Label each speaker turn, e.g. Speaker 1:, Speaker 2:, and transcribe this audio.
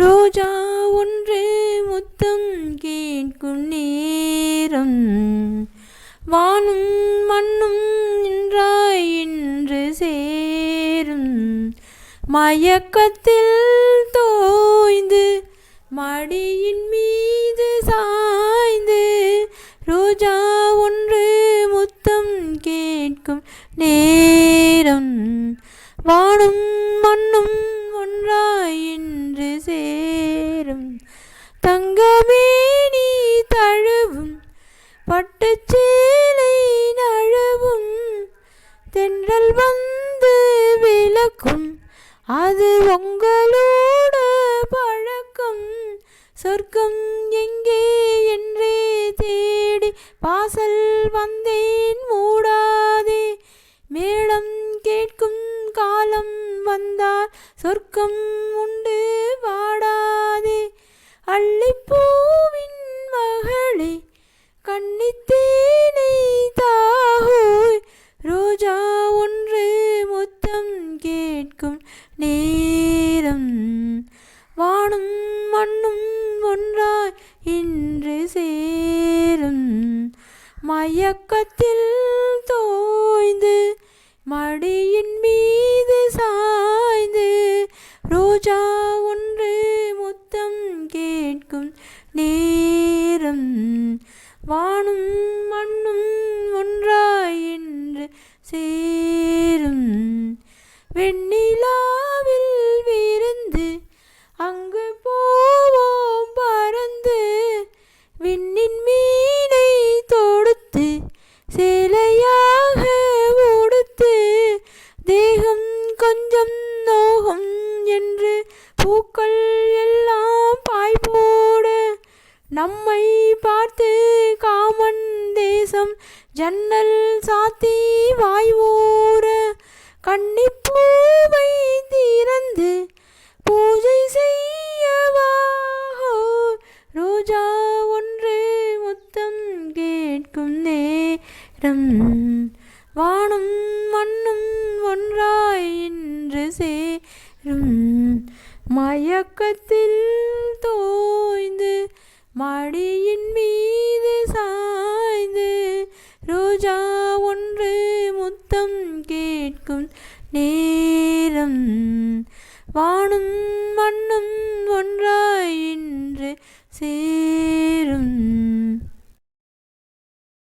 Speaker 1: ரோஜா ஒன்று முத்தம் கேட்கும் நேரம். வானும் மண்ணும் நின்றாய் என்று சேரும். மயக்கத்தில் தோய்ந்து மடியின் மீது சாய்ந்து ரோஜா ஒன்று முத்தம் கேட்கும் நேரம். வானும் மண்ணும் ஒன்றாய் என்று சேரும். தங்கமே நீ தழுவும் பட்டுச்சேலை நழுவும் தென்றல் வந்து விளக்கும் அது உங்களோட பழக்கம். சொர்க்கம் எங்கே என்றே தேடி வாசல் வந்து சொர்க்கம் உண்டு வாடாதே. அள்ளிப்பூவின் மகளே கண்ணித்தேனை தாகோய் ரோஜா ஒன்று முத்தம் கேட்கும் நேரம். வானும் மண்ணும் ஒன்றாய் இன்று சேரும். மயக்கத்தில் தோய்ந்து மடியின் மீ கேட்கும் நேரம். வானும் மண்ணும் ஒன்றாய் என்று சேரும். வெண்ணிலாவில் விருந்து அங்கு போவோம் பறந்து. விண்ணின் மீனை தொடுத்து சேலையாக உடுத்து தேகம் கொஞ்சம் நோகம் என்று பூக்கள் நம்மை பார்த்து காமன் தேசம் ஜன்னல் சாத்தி வாய்வோர கண்ணிப்பூவை கன்னிப்பூவை திறந்து பூஜை செய்யவாஹோ ரோஜா ஒன்று முத்தம் கேட்கும் நேரம். வானும் மண்ணும் ஒன்றாய் என்று சேரும். மயக்கத்தில் தோய்ந்து மடியின் மீது சாய்ந்து ரோஜா ஒன்று முத்தம் கேட்கும் நேரம். வானும் மண்ணும் ஒன்றாய்